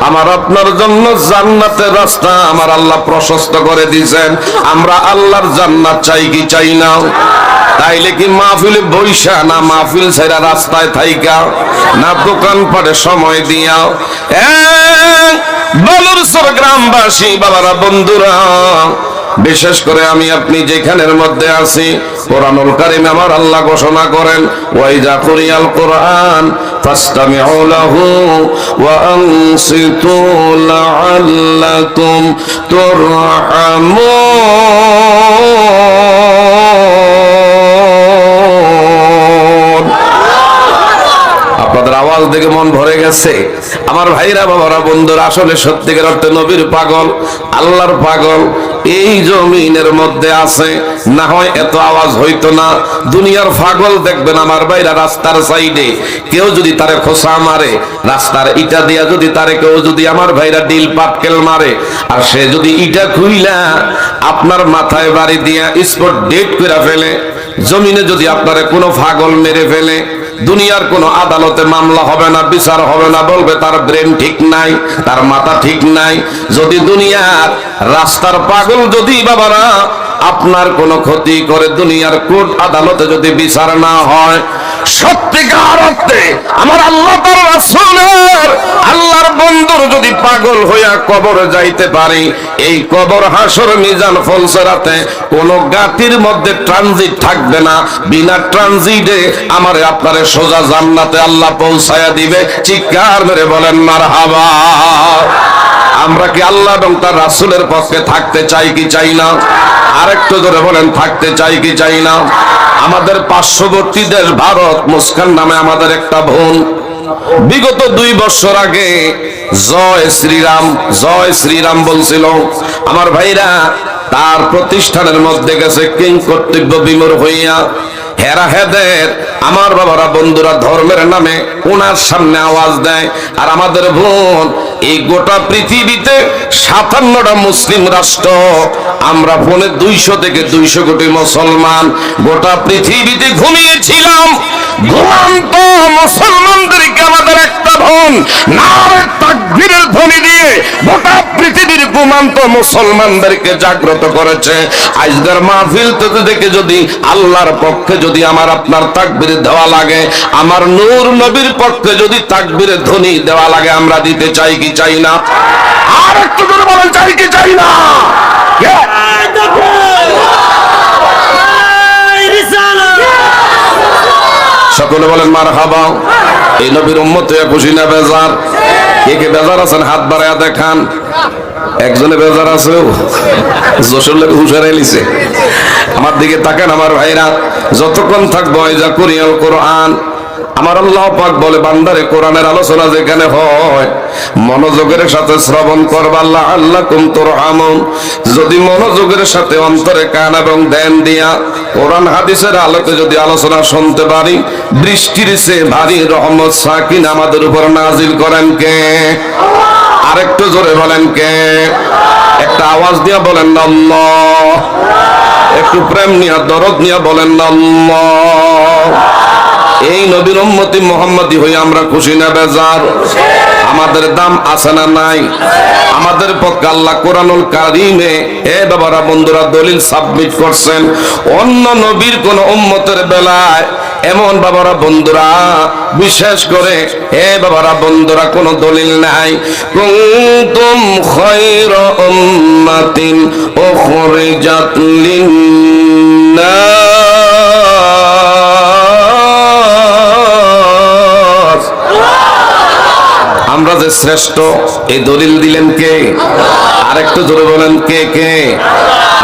আমার আপনার জন্য জান্নাতের রাস্তা আমার আল্লাহ প্রশস্ত করে দিয়েছেন। আমরা আল্লাহর জান্নাত চাই কি চাই না? তাইলে কি মাহফিলে বৈশা না মাহফিল ছেড়া রাস্তায় থাইকা? না দোকান পাটে সময় দিয়া? বলুর সর গ্রামবাসী বাবারা বন্ধুরা বিশেষ করে আমি আপনি যেখানের মধ্যে আছি, কোরআনুল কারিম আমার আল্লাহ ঘোষণা করেন, ওয়াইজা কুরিয়াল কোরআন লাআল্লাকুম তুরহামুন। আপনাদের আওয়াজ দেখে মন ভরে গেছে। আমার ভাইরা, বাবারা, বন্ধুরা, আসলে সত্যিকার অর্থে নবীর পাগল, আল্লাহর পাগল এই জমিনের মধ্যে আছে, না হয় এত আওয়াজ হইতো না। দুনিয়ার পাগল দেখবেন আমার ভাইরা রাস্তার সাইডে। কেউ যদি তারে খোসা মারে, রাস্তার ইটা দিয়া যদি তারে কেউ যদি আমার ভাইরা ডিল পাটকেল মারে, আর সে যদি ইটা খুইলা, আপনার মাথায় বাড়ি দিয়া স্পট ডেট করে ফেলে, জমিনে যদি আপনারে কোনো পাগল মেরে ফেলে দুনিয়ার কোন আদালতে মামলা হবে না, বিচার হবে না, বলবে তার ব্রেন ঠিক নাই, তার মাথা ঠিক নাই। যদি দুনিয়ার রাস্তার পাগল যদি বাবারা আপনার কোনো ক্ষতি করে দুনিয়ার কোর্ট আদালতে যদি বিচার না হয়, সত্যিকার অর্থে আমার আল্লাহ তার আল্লাহর বন্ধুর যদি পাগল হইয়া কবরে যাইতে পারি, এই কবর হাসর মিজান ফলসরাতে কোন গাতির মধ্যে ট্রানজিট থাকবে না। বিনা ট্রানজিটে আমারে আপনারে সোজা জান্নাতে আল্লাহ পৌঁছায়া দিবে। চিৎকার মেরে বলেন, মারহাবা। আমরা কি আল্লাহ এবং তার রাসূলের পক্ষে থাকতে চাই কি চাই না? আরেকটু ধরে বলেন, থাকতে চাই কি চাই না? আমাদের পার্শ্ববর্তী দেশ ভারত, মুস্কান নামে আমাদের একটা বোন। বিগত দুই বছর আগে জয় শ্রীরাম জয় শ্রীরাম বলছিল, আমার ভাইরা, তার প্রতিষ্ঠানের মধ্যে গেছে কিং কর্তব্য বিমর হইয়া হেরা হেদের আমার বাবারা বন্ধুরা ধর্মের নামে ওনার সামনে আওয়াজ দেয়, আর আমাদের বোন, এই গোটা পৃথিবীতে সাতান্নটা মুসলিম রাষ্ট্র, আমরা ফোনে দুইশো থেকে দুইশো কোটি মুসলমান, গোটা পৃথিবীতে ঘুমিয়েছিলাম। ঘুমান্ত মুসলমানদেরকে আমাদের একটা বোন নারে তাকবীরের ধ্বনি দিয়ে গোটা পৃথিবীর ঘুমান্ত মুসলমানদেরকে জাগ্রত করেছে। আজকের মাহফিল থেকে দেখে যদি আল্লাহর পক্ষে যদি আমার আপনার তাকবীর দেওয়া লাগে আমার নূর নবীর পক্ষে যদি তাকবীরের ধ্বনি দেওয়া লাগে আমরা দিতে চাই কি চাই না? আর একটু করে বলেন চাই কি চাই না? সকলে বলেন মার হাবা এই নবীর উম্মত খুশি না বেজার? কে কে বেজার আছেন? হাত বাড়াইয়া দেখান। একজনে বেজার আছে যশোর লোক হুশারে লিছে আমার দিকে তাকান আমার ভাইরা। যতক্ষণ থাকব যা করিয়াল কোরআন। আমার আল্লাহ পাক বলে, বান্দারে, কোরআনের আলোচনা যেখানে হয়, মনোযোগের সাথে শ্রবণ করবা আল্লাহ আল্লাহ কুম তোর যদি মনোযোগের সাথে অন্তরে কান এবং ধ্যান দিয়া কোরআন, হাদিসের আলোকে যদি আলোচনা শুনতে পারি, বৃষ্টির সে ভারী রহমত সাকিন আমাদের উপর নাজিল করেন কে? আরেকটু জোরে বলেন কে? একটা আওয়াজ দিয়া বলেন, আল্লাহ। একটু প্রেম নিয়া, দরদ নিয়া বলেন, আল্লাহ। এই নবীর উম্মতি মোহাম্মদি হয়ে আমরা খুশি না, বেজার। আমাদের দাম আছে না নাই? আমাদের পক্ষে আল্লাহ কোরআনুল কারিমে, এ বাবারা বন্ধুরা দলিল সাবমিট করছেন। অন্য নবীর কোন উম্মতের বেলায় এমন বাবারা বন্ধুরা, বিশেষ করে এ বাবারা বন্ধুরা কোন দলিল নাই। কুনতুম খায়র উম্মাতিন উখরিজাত লিন্নাস। আমরা যে শ্রেষ্ঠ, এই দলিল দিলেন কে? আরেকটু জোরে বলেন কে কে?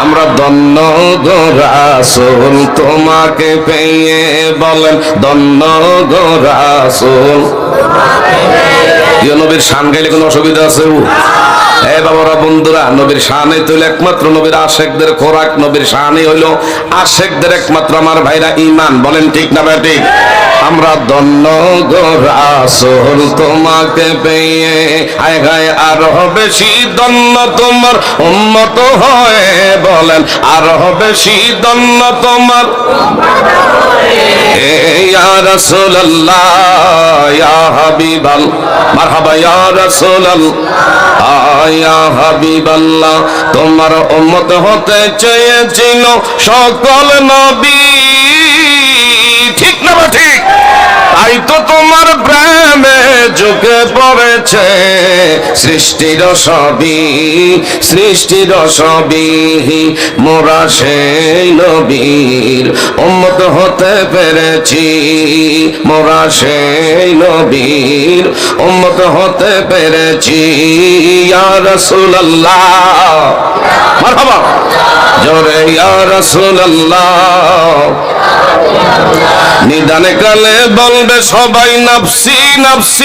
আমরা দন্ন গোরাসুল তোমাকে পেয়ে বলেন দন্ন গোরাসুল নবীর শান গাইলে কোনো অসুবিধা আছে? এ বাবারা, বন্ধুরা, নবীর শানে তো হইল একমাত্র নবীর আশেকদের খোরাক, নবীর শানে হইল আশেকদের একমাত্র আমার ভাইরা ইমান। বলেন ঠিক না ভাই, ঠিক? আমরা দন্ন গোরাসুল তোমাকে পেয়ে। হায় হায়, আরও বেশি দন্ন তোমার উন্নত হয়ে বলেন, আরও বেশি দন্ন তোমার তোমার উম্মত হতে চেয়েছিল সকল নবী তো তোমার প্রেমে চোখে পড়েছে সৃষ্টির সবই সৃষ্টির সবই মোরা সেই নবীর উম্মত হতে পেরেছি। মোরা সেই নবীর উম্মত হতে পেরেছি। ইয়া রাসূলুল্লাহ জোরে, ইয়া রাসূলুল্লাহ। নিদানে কালে বলবে সবাই, নাফসি নাফসি।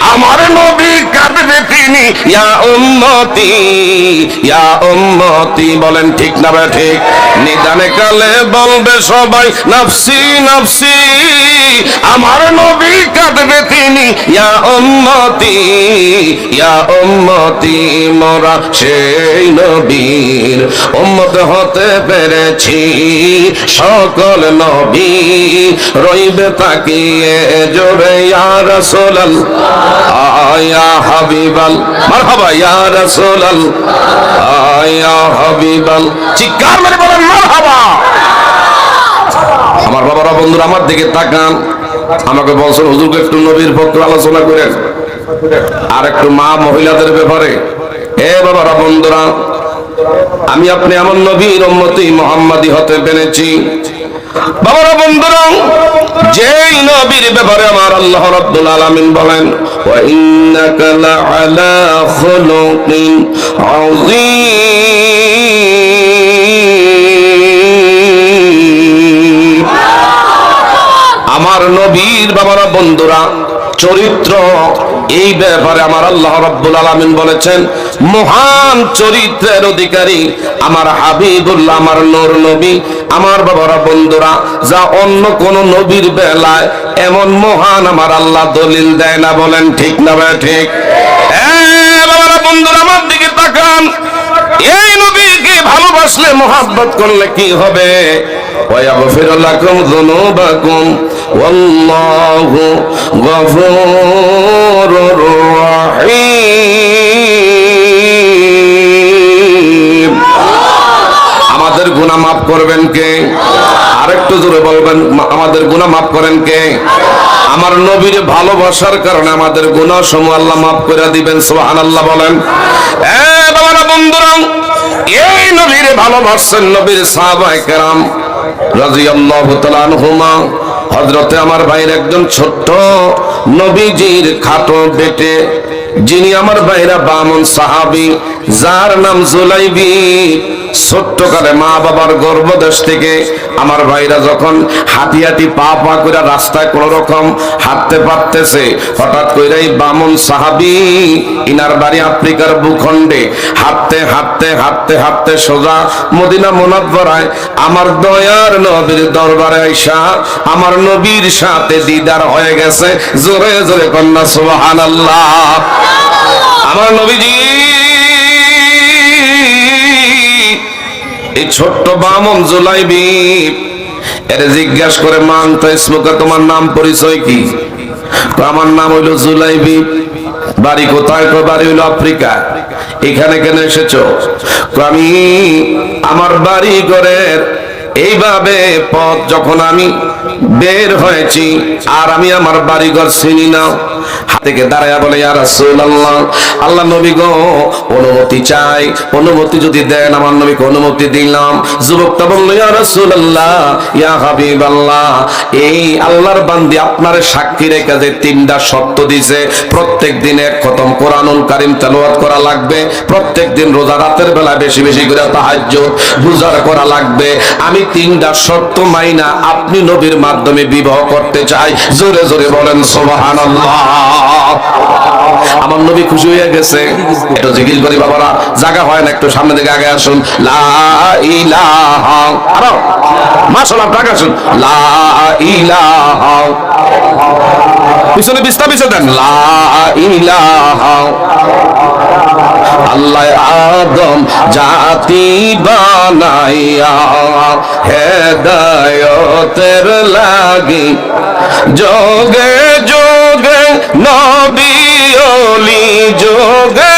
আমার নবী কাঁদবে তিনি, ইয়া উম্মতি ইয়া উম্মতি। বলেন, ঠিক না বে ঠিক। নিদানে কালে বলবে সবাই, নাফসি নাফসি। আমার নবী কাঁদবে তিনি, ইয়া উম্মতি ইয়া উম্মতি। মোরা সেই নবীর উম্মত হতে পেরেছি, সকল নবী। রইবে তাকিয়ে জোরে, ইয়া আমার বাবারা, বন্ধুরা, আমার দিকে তাকান। আমাকে বলছেন, হুজুরকে একটু নবীর পক্ষে আলোচনা করেন। আর একটু মা মহিলাদের ব্যাপারে। এ বাবারা, বন্ধুরা, আমি আপনি আমার নবীর মোহাম্মদী হতে পেরেছি বাবারা, বন্ধুরা, যেই নবীর ব্যাপারে আমার আল্লাহ রাব্বুল আলামিন বলেন ওয়া ইন্নাকা লাআলা খুলুকিন আমার নবীর বাবারা, বন্ধুরা, চরিত্র এই ব্যাপারে আমার আল্লাহ রাব্বুল আলামিন বলেছেন, মহান চরিত্রের অধিকারী আমার হাবিবুল্লাহ, আমার নূর নবী, আমার বাবারা, বন্ধুরা, যা অন্য কোন নবীর বেলায় এমন মহান আমার আল্লাহ দলিল দেয় না বলেন ঠিক না ভাই, ঠিক? বাবারা, বন্ধুরা, আমার দিকে তাকান। এই নবীকে ভালোবাসলে মোহাব্বত করলে কি হবে? ওয়া ইয়াগফিরু লাকুম যুনুবাকুম والله غفور رحيم আমাদের গুনাহ মাফ করবেন কে আরেকটু জোরে বলবেন মা- আমাদের গুনাহ মাফ করেন কে আমার নবীর ভালোবাসার কারণে আমাদের গুনাহ সমূহ আল্লাহ মাফ করে দিবেন সুবহানাল্লাহ বলেন এ বাবারা বন্ধুরা এই নবীর ভালোবাসছেন নবীর সাহাবায়ে কেরাম রাদিয়াল্লাহু তাআলা আনহুমা হযরতে আমার ভাইয়ের একজন ছোট্ট নবীজির খাটো বেটে যিনি আমার ভাইরা বামন সাহাবী যার নাম জুলাইবি, ছোট্টকালে মা বাবার গর্ভদেশ থেকে আমার ভাইরা যখন হাঁটি হাঁটি পা পা করে রাস্তায় কোন রকম হাঁটতে পারতেছে, হঠাৎ করে এই বামন সাহাবি, ইনার বাড়ি আফ্রিকার ভূখণ্ডে, হাঁটতে হাঁটতে হাঁটতে হাঁটতে সোজা মদিনা মোনাব্বরায় আমার দয়ার নবীর দরবারে আইসা আমার নবীর সাথে দিদার হয়ে গেছে, জোরে জোরে কন্যা সুবহানাল্লাহ। আমার নবীজি ছোট্ট বামন জুলাইবি, এর জিজ্ঞাস করে মান তো ইসমুকা, তোমার নাম পরিচয় কি? তো আমার নাম হইল জুলাইবি। বাড়ি কোথায়? কো বাড়ি হইল আফ্রিকা। এখানে কেন এসেছ? তো আমি আমার বাড়ি ঘরের এইভাবে পথ যখন আমি বের হয়েছি, আর আমি আমার বাড়িঘর চিনি না থেকে দাঁড়ায় বলে, ইয়া রাসূলুল্লাহ, আল্লাহ নবী গো, অনুমতি চাই, অনুমতি যদি দেন, আমার নবীকে অনুমতি দিলাম। যুবকটা বলল, ইয়া রাসূলুল্লাহ, ইয়া হাবিবাল্লাহ, এই আল্লাহর বান্দি আপনার সাক্ষী রেখে যে তিনটা শর্ত দিছে, প্রত্যেক দিনে খতম কোরআনুল কারীম তেলাওয়াত করা লাগবে, প্রত্যেক দিন রোজা রাতের বেলা বেশি বেশি করে তাহাজ্জুদ গুজার করা লাগবে। আমি তিনটা শর্ত মাইনা আপনি নবীর মাধ্যমে বিবাহ করতে চাই। জোরে জোরে বলেন, সুবহানাল্লাহ। আমার নবী খুশি হয়ে গেছে। একটু জিজ্ঞেস করি, বাবারা। জায়গা হয় না, একটু সামনে দিকে আগে আসুন। লা ইলাহা। আরও। মাশাআল্লাহ টাকা আসুন। লা ইলাহা। পিছনে বিস্তার পিছনে দেন। আল্লাহ আদম জাতি বানাইয়া হেদায়তের লাগি যোগে যোগে নবী যোগে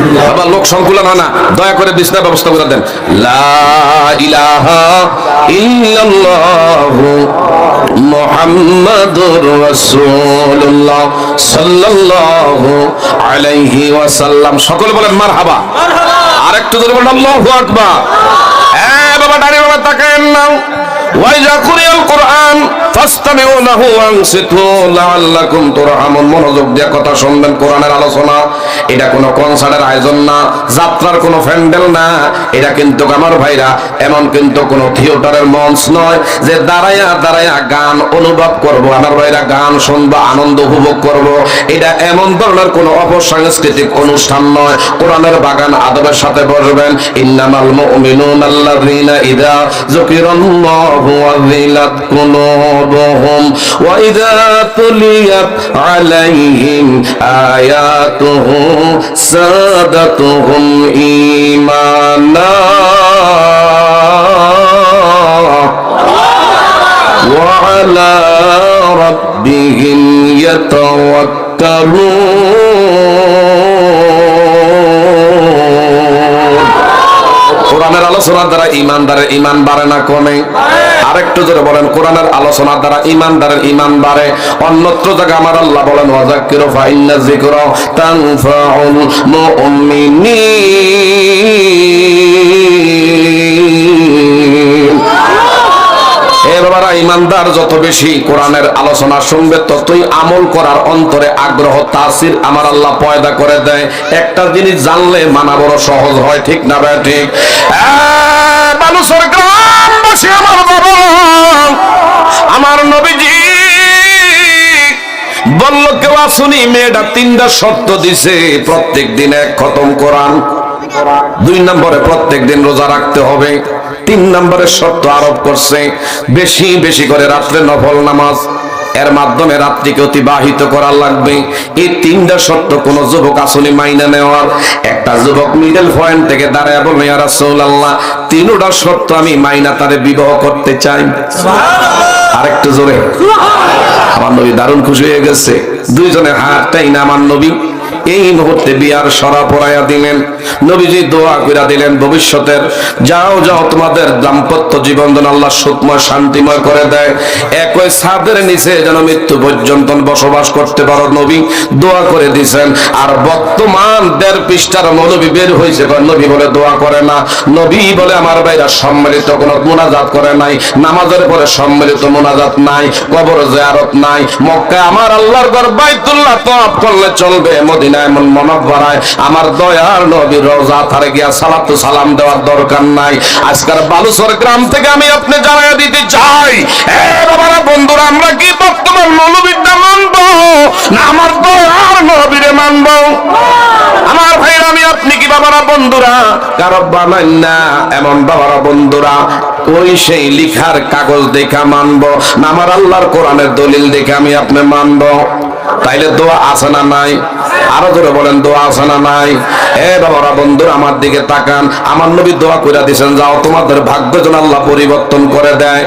আবার লোক সংকুলন হয় না। দয়া করে বিছনার ব্যবস্থা করে দেন। লা ইলাহা ইল্লাল্লাহু মুহাম্মাদুর রাসূলুল্লাহ সাল্লাল্লাহু আলাইহি ওয়াসাল্লাম। সকলে বলেন মারহাবা। আরেকটু জোরে বলেন আল্লাহু আকবার। হ্যাঁ বাবা দাঁড়িয়ে বাবা তাকায়েন না কোরআন মনোযোগ কথা শুনবেন কোরআনের আলোচনা। এটা কোনো কনসার্টের আয়োজন না, যাত্রার কোনো না। এটা কিন্তু আমার ভাইরা, এমন কিন্তু কোনো থিয়েটারের মঞ্চ নয় যে দাঁড়াইয়া গান অনুভব করব, আমার ভাইরা গান শুনব, আনন্দ উপভোগ করব। এটা এমন ধরনের কোনো অপসাংস্কৃতিক অনুষ্ঠান নয়। কোরআনের বাগান আদবের সাথে বসবেন। ইন্নামাল ওয়াজিলাত কুলুবুহুম ওয়া ইযা তুলিয়াত আলাইহিম আয়াতুহু সাদাতুহুম ঈমানা وعلى ربهم يتوكلون কোরআনের আলোচনার দ্বারা ইমানদারের ইমান বাড়ে না কমে আরেকটু জোরে বলেন, কোরআনের আলোচনার দ্বারা ইমানদারের ইমান বাড়ে। অন্যত্র জায়গা আমার আল্লাহ বলেন ওয়াজাক্কিরু ফাইন্না যিকরা তানফাউল মুমিনিন। এ ইমানদার যত বেশি কোরআনের আলোচনা শুনবে, ততই আমল করার অন্তরে আগ্রহ তাসির আমার আল্লাহ পয়দা করে দেয়। একটা জিনিস জানলে মানা বড় সহজ হয়, ঠিক না ভাই, ঠিক? আসুনি মেয়েটা তিনটা শর্ত দিছে, প্রত্যেক দিন এক খতম কোরআন। দুই নম্বরে প্রত্যেক দিন রোজা রাখতে হবে। তিন নম্বরে শর্ত আরোপ করছে, বেশি বেশি করে রাত্রে নফল নামাজ। এর মাধ্যমে রাত্রিকে অতিবাহিত করা লাগবে। এই তিনটা শর্ত কোন যুবক আসলে মাইনা নেওয়ার। একটা যুবক মিডল পয়েন্ট থেকে দাঁড়ায় ইয়া রাসূলুল্লাহ, তিনটা শর্ত আমি মাইনা তারে বিবাহ করতে চাই। আরেকটু জোরে। আমার নবী দারুণ খুশি হয়ে গেছে। দুইজনের হাতটাই না আমার নবী। এই মুহূর্তে বিয়ার সরা পড়াইয়া দিলেন। নবীজি দোয়া কইরা দিলেন, ভবিষ্যতের যাও যাও তোমাদের দাম্পত্য জীবন যেন আল্লাহ সুখময়, শান্তিময় করে দেয়। একই ছাদের নিচে যেন মৃত্যু পর্যন্ত বসবাস করতে পারো নবী। দোয়া করে দিছেন, আর বর্তমান দেড় পৃষ্ঠার মৌলবী বের হয়েছে নবী বলে দোয়া করে না। নবী বলে আমার ভাইরা সম্মিলিত কোনো মোনাজাত করে নাই, নামাজের পরে সম্মিলিত মোনাজাত নাই, কবর জিয়ারত নাই। মক্কায় আমার আল্লাহর ঘর বাইতুল্লাহ তওয়াফ করলে চলবে মদিনায় মন মনব্বরায় আমার দয়ার নবীর রওজা থারে গিয়া সালাতু সালাম দেওয়ার দরকার নাই। আজকের বালুচর গ্রাম থেকে আমি আপনি জানাইয়া দিতে চাই। এ বাবারা, বন্ধুরা, আমরা কি বর্তমান মৌলবীটা মানবো? না আমার দয়ার নবীরে মানবো? আমার ভাইরা আমি, আপনি কি বাবারা, বন্ধুরা? কারও বানাই না এমন বাবারা, বন্ধুরা, ওই সেই লিখার কাগজ দেখা মানবো। না আমার আল্লাহর কোরআনের দলিল দেখে আমি আপনি মানবো। তাইলে দোয়া আছে না নাই? আরও ধরে বলেন, দোয়া আছে না নাই? এ বাবারা, বন্ধুরা, আমার দিকে তাকান। আমার নবী দোয়া কইরা দিছেন, যাও, তোমাদের ভাগ্য যেন আল্লাহ পরিবর্তন করে দেয়।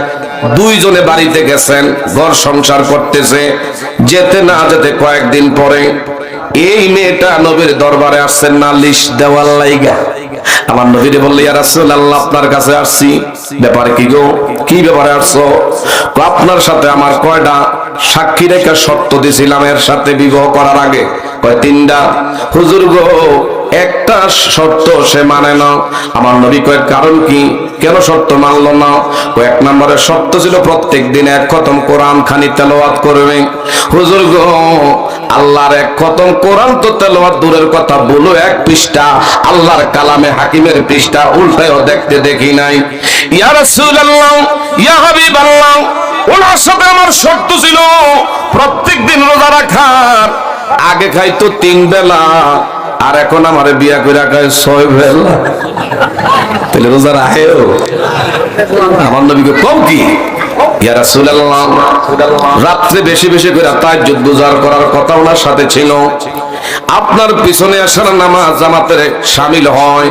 দুইজনে বাড়িতে গেছেন, ঘর সংসার করতেছে। যেতে না যেতে কয়েকদিন পরে এই মেয়েটা নবীর দরবারে আসছেন না লিস্ট দেওয়ার লাইগা। আমার নবীরে বললে, ইয়া আপনার কাছে আসছি। ব্যাপারে কি গো? কি ব্যাপারে আসছো? আপনার সাথে আমার কয়টা সাক্ষী রেখে শর্ত দিছিলাম এর সাথে বিবাহ করার আগে? কয়, তিনটা। হুজুর গো একটা শর্ত সে মানে না। আমার নবী কয় কারণ কি? কেন শর্ত মানলো না? কয়েক নম্বরের শর্ত ছিল প্রত্যেক দিন এক খতম কোরআন খানি তেলাওয়াত করবে। হুজুর গো, আল্লাহর এক খতম কোরআন তো তেলাওয়াত দূরের কথা, বলো এক পৃষ্ঠা। আল্লাহর কালামে হাকিমের পৃষ্ঠা, উল্টায়ও দেখতে দেখি নাই। ইয়া রাসূলুল্লাহ, ইয়া হাবিবাল্লাহ ওনার সাথে আমার শর্ত ছিল প্রত্যেক দিন রোজা রাখার। আগে খাইতো তিন বেলা। আর এখন আমার বিয়া করে খায় ছয় বেলা তাহলে রোজা রাখেও আমার নবীকে কম কি? রাত্রে বেশি বেশি করে তাহাজ্জুদ গুজার করার কথা ওনার সাথে ছিল। আপনার পিছনে আসার নামাজ জামাতের শামিল হয়।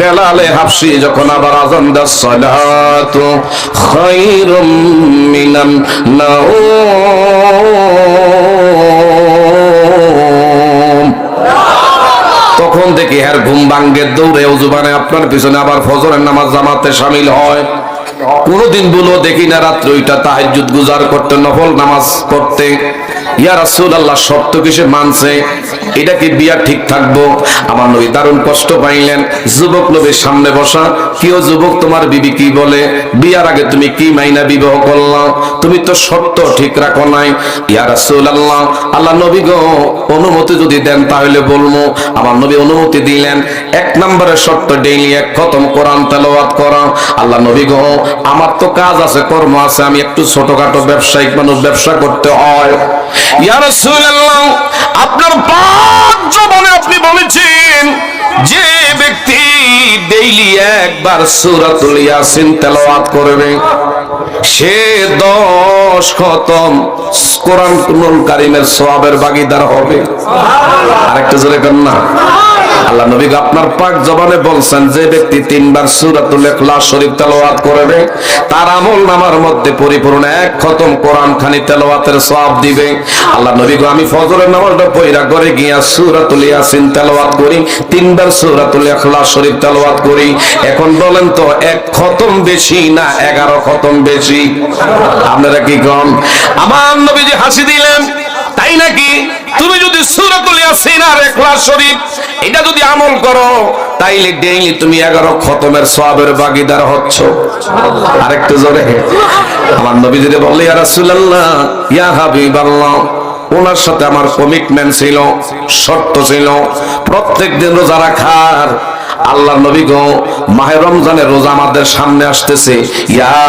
বেলালে হাফসি যখন আবার আজান দাস সালাতু খায়রুম মিনান নাওম। তখন ঘুম ভাঙ্গে দৌড়ে উজুবানে আপনার পিছনে আবার ফজরের নামাজ জামাতে সামিল হয়। কোনদিন বলো দেখি না রাত্রে ওইটা তাহাজ্জুদ গুজার করতে, নফল নামাজ পড়তে। ইয়া রাসূলুল্লাহ, শর্ত কিসে মানছে? এটা কি বিয়া ঠিক থাকব? আমার নবী দারুণ কষ্ট পাইলেন। যুবক নবীর সামনে বসা কেউ যুবক, তোমার বিবি কি বলে? বিয়ার আগে তুমি কি মাইনা বিবাহ করলাম তুমি তো শর্ত ঠিক রাখো নাই। ইয়া রাসূলুল্লাহ আল্লাহ আল্লাহ নবী গো, অনুমতি যদি দেন তাহলে বলব। আমার নবী অনুমতি দিলেন। এক নম্বরের শর্ত ডেইলি এক খতম কোরআন তেলাওয়াত করা। আল্লাহ নবী গো, আমার তো কাজ আছে, কর্ম আছে, আমি একটু ছোটখাটো ব্যবসায়িক মানুষ, ব্যবসা করতে হয়। আপনার পাঁচ জবানে আপনি বলেছেন যে ব্যক্তি ডেইলি একবার সূরাতুল ইয়াসিন তেলাওয়াত করবে। সে দশ খতম কোরআন কুনুল কারিমের সওয়াবের ভাগীদার হবে। আরেকটু জোরে কর না। আল্লাহ নবী আপনার পাক জবানে বলছেন যে ব্যক্তি তিনবার সূরাতুল ইখলাস শরীফ তেলাওয়াত করবে তার আমল নামার মধ্যে পরিপূর্ণ এক খতম কোরআন খানি তেলাওয়াতের সওয়াব দিবে। আল্লাহ নবী গো আমি ফজরের নামাজটা পড়া করে গিয়া সূরাতুল ইয়াসিন তেলাওয়াত করি তিনবার সূরাতুল ইখলাস শরীফ তেলাওয়াত করি। এখন বলেন তো, এক খতম বেশি না এগারো খতম বেশি? আপনারা কি কম আমার নবী যে হাসি দিলেন, তাই নাকি? তুমি যদি সূরাতুল ইয়াসিন আর ইখলাস শরীফ, এটা যদি আমল করো, তাইলে ডেইলি তুমি এগারো খতমের সওয়াবের ভাগীদার হচ্ছ। আরেকটু জোরে। আমার নবী যদি বললে, ইয়া রাসূলুল্লাহ, ইয়া হাবিবাল্লাহ। ওনার সাথে আমার কমিটমেন্ট ছিল, শর্ত ছিল প্রত্যেক দিন রোজা রাখার আল্লাহ নবী গো মাহে রমজানের রোজা আমাদের সামনে আসতেছে। ইয়া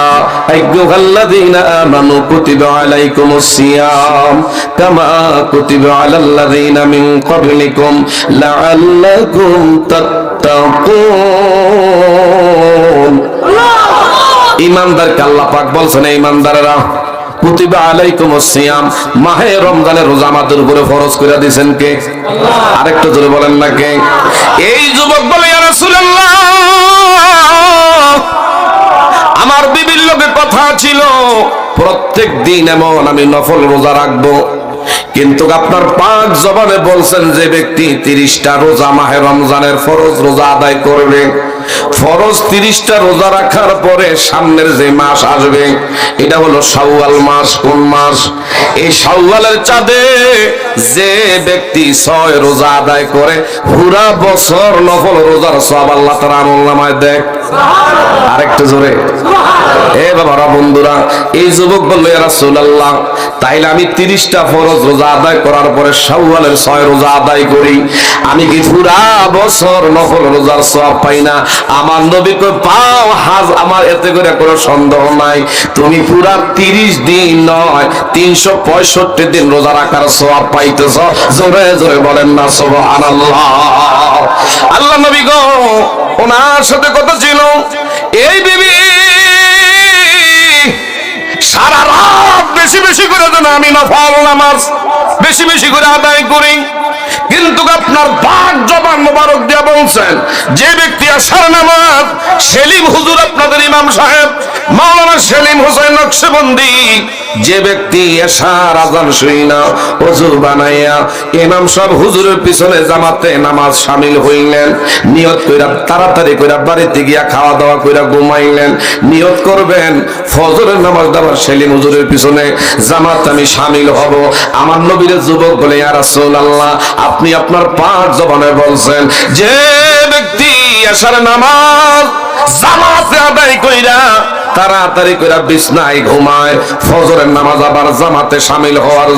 আইয়ুহাল্লাযীনা আমানু কুতিবা আলাইকুমুস সিয়াম কামা কুতিবা আলাল্লাযীনা মিন ক্বাবলিকুম লাআল্লাকুম তাত্তাকুন। ইমানদারকে আল্লাহ পাক বলছেন ইমানদারেরা কুতিবা আলাইকুম সিয়াম। মাহে রমজানের রোজা আমাদের উপরে ফরজ করে দিয়েছেন কে? আরেকটু জোরে বলেন না কে? এই যুবক বলে, ইয়া রাসূলুল্লাহ, আমার বিবির লোকে কথা ছিল। প্রত্যেক দিন এমন আমি নফল রোজা রাখব। কিন্তু আপনার পাঁচ জবানে বলছেন যে ব্যক্তি তিরিশটা রোজা মাহে রমজানের ফরজ রোজা আদায় করবে। ফরজ তিরিশটা রোজা রাখার পরে সামনের যে মাস আসবে এটা হলো শাওয়াল মাস। কোন মাস? এই শাওয়ালের চাঁদে যে ব্যক্তি ছয় রোজা আদায় করে পুরা বছর নফল রোজার সব আল্লাহ তার আমল নামায় দেখ আরেকটু জোরে। এ বাবারা বন্ধুরা এই যুবক বলল রাসূলুল্লাহ তাইলে আমি তিরিশটা ফরজ রোজা আদায় করার পরে শাওয়ালের ছয় রোজা আদায় করি। আমি কি পুরা বছর নফল রোজার সব পাই না? আমার নবী কই পাও হাজ, আমার এতে করে কোনো সন্দেহ নাই। তুমি পুরা তিরিশ দিন নয়, তিনশো পঁয়ষট্টি দিন রোজা রাখার সব পাইতেছ। জোরে জোরে বলেন না, সুবহানাল্লাহ। আল্লাহ নবী গো, ওনার সাথে কথা ছিল। এই বিবি, সারা রাত বেশি বেশি করে দেন, আমি নফল নামাজ বেশি বেশি করে আদায় করি। কিন্তু আপনার বাঘ জবান মোবারক দিয়া বলছেন, যে ব্যক্তি আসার নামাজ, সেলিম হুজুর আপনাদের ইমাম সাহেব, মাওলানা সেলিম হোসেন নকশবন্দি যে ব্যক্তি আজান অজু বানাইয়া সাহেব হুজুরের পিছনে জামাতে নামাজ শামিল হইলেন। নিয়ত কইরা তাড়াতাড়ি কইরা বাড়িতে গিয়া খাওয়া দাওয়া কইরা ঘুমাইলেন। নিয়ত করবেন, ফজরের নামাজ দাবার সেলিম হুজুরের পিছনে জামাত আমি শামিল হব। আমার নবীর যুবক বলে, ইয়া রাসূলুল্লাহ, আপনি আপনার পাঁচ জবানে বলছেন, যে ব্যক্তি এশার নামাজ জামাতে আদায় কইরা তাড়াতাড়ি করে বিছনায় ঘুমায় ফজরের নামাজ আবার জামাতে শামিল হওয়ার